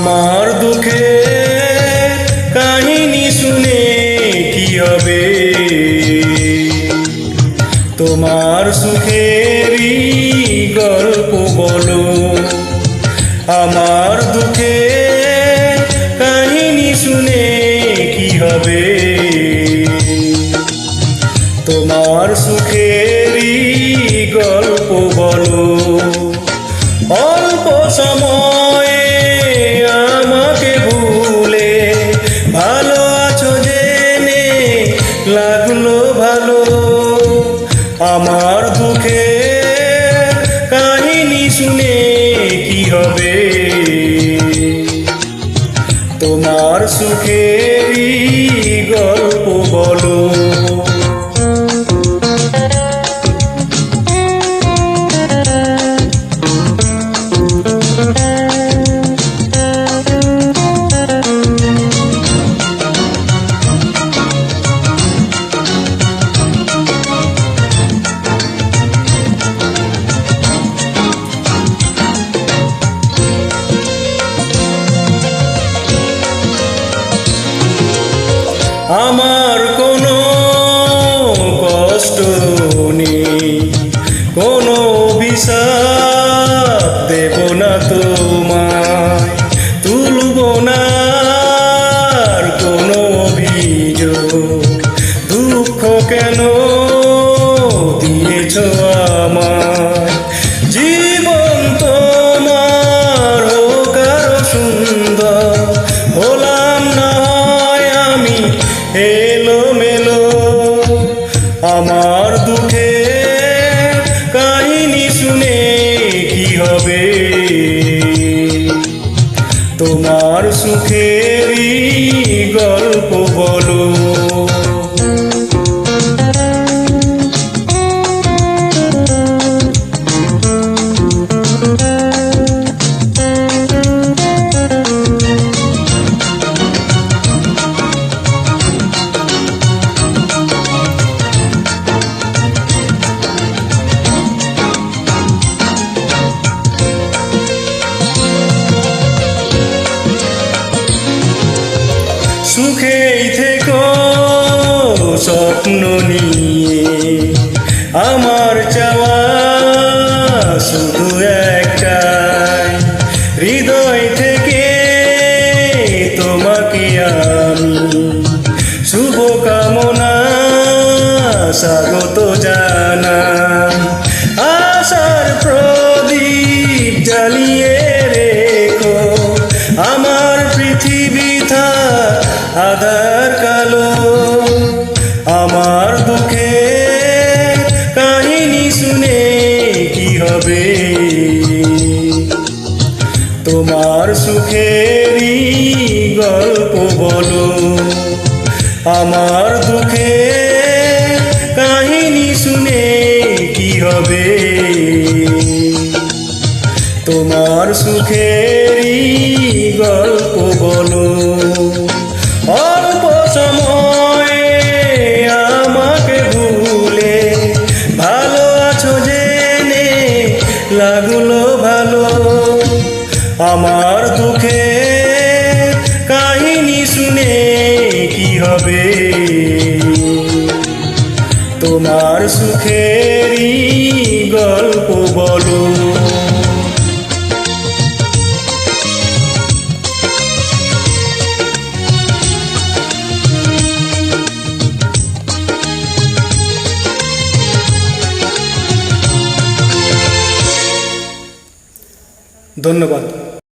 আমার দুঃখে কাহিনী শুনে কি হবে? তোমার সুখেরই গল্প বলো। আমার লাগল ভালো। আমার দুঃখে কাহিনী শুনে কি হবে? তোমার সুখেরই গল্প বলো। আমার কোনো কষ্ট নেই, কোনো বিষাদ দেব না তোমায়, তুলব না কোনো অভিযোগ, দুঃখ কেন সুখেরই গল্প বলো। সুখেই থেকো স্বপ্ন নিয়ে। আমার চাওয়া শুধু একটাই, হৃদয় থেকে তোমাকে আমি। শুভ কামনা স্বাগত জানাই। আশার প্রদীপ কালো আমার দুঃখে কাহিনী শুনে কি হবে? তোমার সুখেরই গল্প বলো। আমার দুঃখে কাহিনী শুনে কি হবে? তোমার সুখেরই গল্প বলো। লাগল ভালো। আমার দুঃখে কাহিনী শুনে কি হবে? তোমার সুখেরই গল্প বলো। ধন্যবাদ।